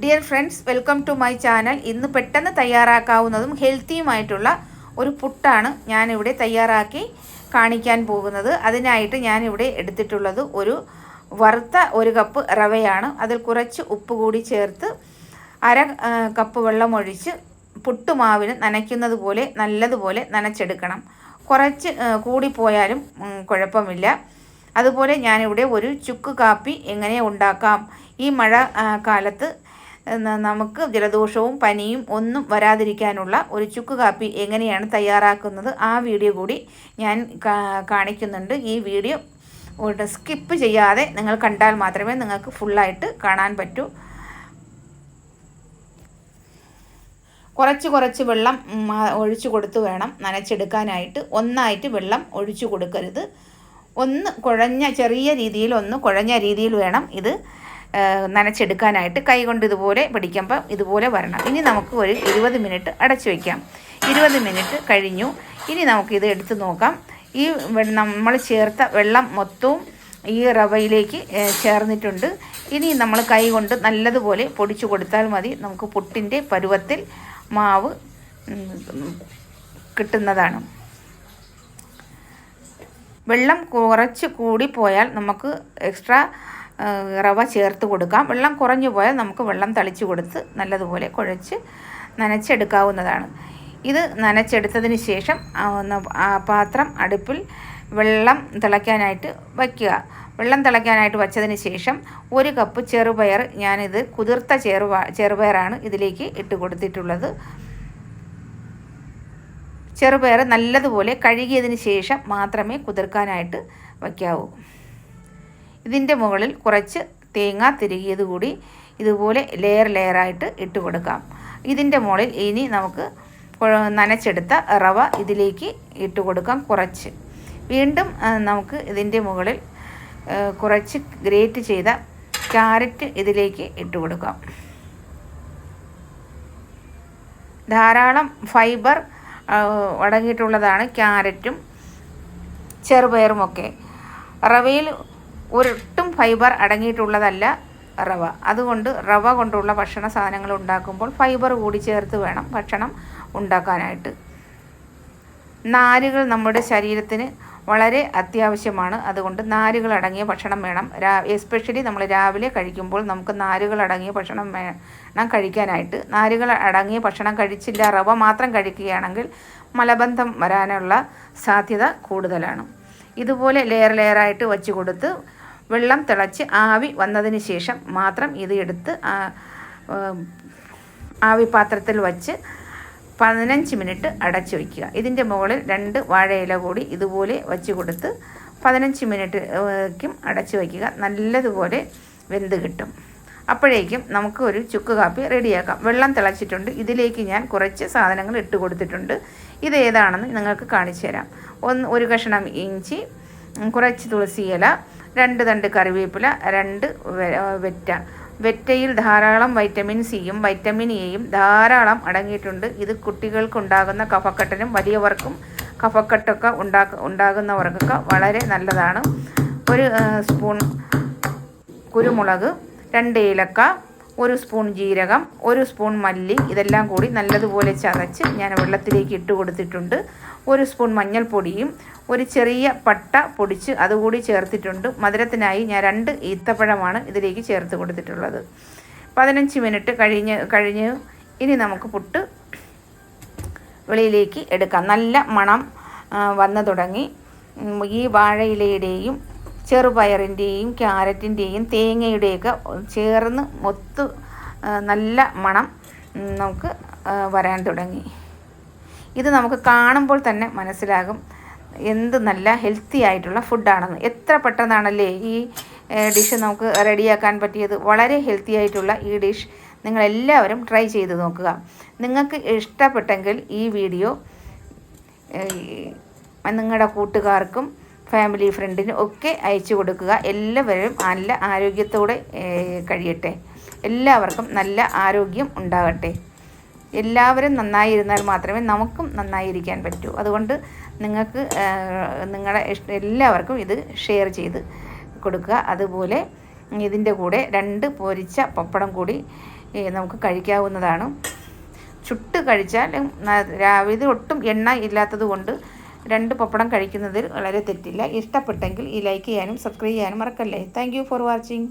Dear friends welcome to my channel ഇന്ന് പെട്ടെന്ന് തയ്യാറാക്കാവുന്നതും ഹെൽത്തിയുമായിട്ടുള്ള ഒരു പുട്ടാണ് ഞാനിവിടെ തയ്യാറാക്കി കാണിക്കാൻ പോകുന്നത്. അതിനായിട്ട് ഞാനിവിടെ എടുത്തിട്ടുള്ളത് ഒരു വറുത്ത ഒരു കപ്പ് റവയാണ്. അതിൽ കുറച്ച് ഉപ്പ് കൂടി ചേർത്ത് അര കപ്പ് വെള്ളമൊഴിച്ച് പുട്ടുമാവിന് നനയ്ക്കുന്നത് പോലെ നല്ലതുപോലെ നനച്ചെടുക്കണം. കുറച്ച് കൂടിപ്പോയാലും കുഴപ്പമില്ല. അതുപോലെ ഞാനിവിടെ ഒരു ചുക്ക് കാപ്പി എങ്ങനെ ഉണ്ടാക്കാം? ഈ മഴ കാലത്ത് നമുക്ക് ജലദോഷവും പനിയും ഒന്നും വരാതിരിക്കാനുള്ള ഒരു ചുക്ക് കാപ്പി എങ്ങനെയാണ് തയ്യാറാക്കുന്നത് ആ വീഡിയോ കൂടി ഞാൻ കാണിക്കുന്നുണ്ട്. ഈ വീഡിയോ സ്കിപ്പ് ചെയ്യാതെ നിങ്ങൾ കണ്ടാൽ മാത്രമേ നിങ്ങൾക്ക് ഫുള്ളായിട്ട് കാണാൻ പറ്റൂ. കുറച്ച് കുറച്ച് വെള്ളം ഒഴിച്ചു കൊടുത്ത് വേണം നനച്ചെടുക്കാനായിട്ട്. ഒന്നായിട്ട് വെള്ളം ഒഴിച്ചു കൊടുക്കരുത്. ഒന്ന് കുഴഞ്ഞ ചെറിയ രീതിയിൽ ഒന്ന് കുഴഞ്ഞ രീതിയിൽ വേണം ഇത് നനച്ചെടുക്കാനായിട്ട് കൈകൊണ്ട് ഇതുപോലെ പിടിക്കുമ്പോൾ ഇതുപോലെ വരണം. ഇനി നമുക്ക് ഒരു ഇരുപത് മിനിറ്റ് അടച്ചു വയ്ക്കാം ഇരുപത് മിനിറ്റ് കഴിഞ്ഞു. ഇനി നമുക്കിത് എടുത്ത് നോക്കാം. ഈ നമ്മൾ ചേർത്ത വെള്ളം മൊത്തവും ഈ റവയിലേക്ക് ചേർന്നിട്ടുണ്ട്. ഇനി നമ്മൾ കൈ കൊണ്ട് നല്ലതുപോലെ പൊടിച്ചു കൊടുത്താൽ മതി. നമുക്ക് പുട്ടിന്റെ പരുവത്തിൽ മാവ് കിട്ടുന്നതാണ്. വെള്ളം കുറച്ച് പോയാൽ നമുക്ക് എക്സ്ട്രാ റവ ചേർത്ത് കൊടുക്കാം. വെള്ളം കുറഞ്ഞു പോയാൽ നമുക്ക് വെള്ളം തളിച്ച് കൊടുത്ത് നല്ലതുപോലെ കുഴച്ച് നനച്ചെടുക്കാവുന്നതാണ്. ഇത് നനച്ചെടുത്തതിന് ശേഷം പാത്രം അടുപ്പിൽ വെള്ളം തിളയ്ക്കാനായിട്ട് വയ്ക്കുക. വെള്ളം തിളയ്ക്കാനായിട്ട് വച്ചതിന് ശേഷം ഒരു കപ്പ് ചെറുപയർ ഞാനിത് കുതിർത്ത ചെറുപ ചെറുപയറാണ് ഇതിലേക്ക് ഇട്ട് കൊടുത്തിട്ടുള്ളത്. ചെറുപയർ നല്ലതുപോലെ കഴുകിയതിന് ശേഷം മാത്രമേ കുതിർക്കാനായിട്ട് വയ്ക്കാവൂ. ഇതിന്റെ മുകളിൽ കുറച്ച് തേങ്ങ തിരുകിയത് കൂടി ഇതുപോലെ ലെയർ ലെയറായിട്ട് ഇട്ട് കൊടുക്കാം. ഇതിന്റെ മുകളിൽ ഇനി നമുക്ക് നനച്ചെടുത്ത റവ ഇതിലേക്ക് ഇട്ട് കൊടുക്കാം കുറച്ച്. വീണ്ടും നമുക്ക് ഇതിന്റെ മുകളിൽ കുറച്ച് ഗ്രേറ്റ് ചെയ്ത ക്യാരറ്റ് ഇതിലേക്ക് ഇട്ട് കൊടുക്കാം. ധാരാളം ഫൈബർ അടങ്ങിയിട്ടുള്ളതാണ് ക്യാരറ്റും ചെറുപയറുമൊക്കെ റവയിൽ ഒട്ടും ഫൈബർ അടങ്ങിയിട്ടുള്ളതല്ല റവ. അതുകൊണ്ട് റവ കൊണ്ടുള്ള ഭക്ഷണ സാധനങ്ങൾ ഉണ്ടാക്കുമ്പോൾ ഫൈബർ കൂടി ചേർത്ത് വേണം ഭക്ഷണം ഉണ്ടാക്കാനായിട്ട്. നാരുകൾ നമ്മുടെ ശരീരത്തിന് വളരെ അത്യാവശ്യമാണ്. അതുകൊണ്ട് നാരുകൾ അടങ്ങിയ ഭക്ഷണം വേണം. രാ എസ്പെഷ്യലി നമ്മൾ രാവിലെ കഴിക്കുമ്പോൾ നമുക്ക് നാരുകൾ അടങ്ങിയ ഭക്ഷണം വേണം കഴിക്കാനായിട്ട്. നാരുകൾ അടങ്ങിയ ഭക്ഷണം കഴിച്ചില്ല റവ മാത്രം കഴിക്കുകയാണെങ്കിൽ മലബന്ധം വരാനുള്ള സാധ്യത കൂടുതലാണ്. ഇതുപോലെ ലെയർ ലെയറായിട്ട് വച്ച് കൊടുത്ത് വെള്ളം തിളച്ച് ആവി വന്നതിന് ശേഷം മാത്രം ഇത് എടുത്ത് ആവി പാത്രത്തിൽ വച്ച് പതിനഞ്ച് മിനിറ്റ് അടച്ചു വയ്ക്കുക. ഇതിന്റെ മുകളിൽ രണ്ട് വാഴയില കൂടി ഇതുപോലെ വച്ച് കൊടുത്ത് പതിനഞ്ച് മിനിറ്റ് അടച്ചു വയ്ക്കുക. നല്ലതുപോലെ വെന്ത് കിട്ടും. അപ്പോഴേക്കും നമുക്ക് ഒരു ചുക്ക് കാപ്പി റെഡിയാക്കാം. വെള്ളം തിളച്ചിട്ടുണ്ട്. ഇതിലേക്ക് ഞാൻ കുറച്ച് സാധനങ്ങൾ ഇട്ട് കൊടുത്തിട്ടുണ്ട്. ഇത് ഏതാണെന്ന് നിങ്ങൾക്ക് കാണിച്ചു തരാം. ഒന്ന് ഒരു കഷ്ണം ഇഞ്ചി കുറച്ച് തുളസി ഇല രണ്ട് തണ്ട് കറിവേപ്പില രണ്ട് വെറ്റ. വെറ്റയിൽ ധാരാളം വൈറ്റമിൻ സിയും വൈറ്റമിൻ എയും ധാരാളം അടങ്ങിയിട്ടുണ്ട്. ഇത് കുട്ടികൾക്കുണ്ടാകുന്ന കഫക്കെട്ടിനും വലിയവർക്കും കഫക്കെട്ടൊക്കെ ഉണ്ടാക്ക ഉണ്ടാകുന്നവർക്കൊക്കെ വളരെ നല്ലതാണ്. ഒരു സ്പൂൺ കുരുമുളക് രണ്ട് ഏലക്ക ഒരു സ്പൂൺ ജീരകം ഒരു സ്പൂൺ മല്ലി ഇതെല്ലാം കൂടി നല്ലതുപോലെ ചതച്ച് ഞാൻ വെള്ളത്തിലേക്ക് ഇട്ട് കൊടുത്തിട്ടുണ്ട്. ഒരു സ്പൂൺ മഞ്ഞൾപ്പൊടിയും ഒരു ചെറിയ പട്ട പൊടിച്ച് അതുകൂടി ചേർത്തിട്ടുണ്ട്. മധുരത്തിനായി ഞാൻ രണ്ട് ഈത്തപ്പഴമാണ് ഇതിലേക്ക് ചേർത്ത് കൊടുത്തിട്ടുള്ളത്. പതിനഞ്ച് മിനിറ്റ് കഴിഞ്ഞ് കഴിഞ്ഞ് ഇനി നമുക്ക് പുട്ട് വെളിയിലേക്ക് എടുക്കാം. നല്ല മണം വന്നു തുടങ്ങി. ഈ വാഴയിലയുടെയും ചെറുപയറിന്റെയും ക്യാരറ്റിന്റെയും തേങ്ങയുടെയൊക്കെ ചേർന്ന് മൊത്ത് നല്ല മണം നമുക്ക് വരാൻ തുടങ്ങി. ഇത് നമുക്ക് കാണുമ്പോൾ തന്നെ മനസ്സിലാകും എന്ത് നല്ല ഹെൽത്തി ആയിട്ടുള്ള ഫുഡാണെന്ന് എത്ര പെട്ടെന്നാണല്ലേ ഈ ഡിഷ് നമുക്ക് റെഡിയാക്കാൻ പറ്റിയത്? വളരെ ഹെൽത്തി ആയിട്ടുള്ള ഈ ഡിഷ് നിങ്ങളെല്ലാവരും ട്രൈ ചെയ്ത് നോക്കുക. നിങ്ങൾക്ക് ഇഷ്ടപ്പെട്ടെങ്കിൽ ഈ വീഡിയോ നിങ്ങളുടെ കൂട്ടുകാർക്കും ഫാമിലി ഫ്രണ്ടിനും ഒക്കെ അയച്ചു കൊടുക്കുക. എല്ലാവരും നല്ല ആരോഗ്യത്തോടെ കഴിയട്ടെ. എല്ലാവർക്കും നല്ല ആരോഗ്യം ഉണ്ടാകട്ടെ. എല്ലാവരും നന്നായിരുന്നാൽ മാത്രമേ നമുക്കും നന്നായിരിക്കാൻ പറ്റൂ. അതുകൊണ്ട് നിങ്ങൾക്ക് നിങ്ങളുടെ എല്ലാവർക്കും ഇത് ഷെയർ ചെയ്ത് കൊടുക്കുക. അതുപോലെ ഇതിന്റെ കൂടെ രണ്ട് പൊരിച്ച പപ്പടം കൂടി നമുക്ക് കഴിക്കാവുന്നതാണ്. ചുട്ട് കഴിച്ചാൽ രാവിലെ ഒട്ടും എണ്ണ ഇല്ലാത്തത് കൊണ്ട് രണ്ട് പപ്പടം കഴിക്കുന്നതിൽ വളരെ തെറ്റില്ല. ഇഷ്ടപ്പെട്ടെങ്കിൽ ഈ ലൈക്ക് ചെയ്യാനും സബ്സ്ക്രൈബ് ചെയ്യാനും മറക്കല്ലേ. Thank for watching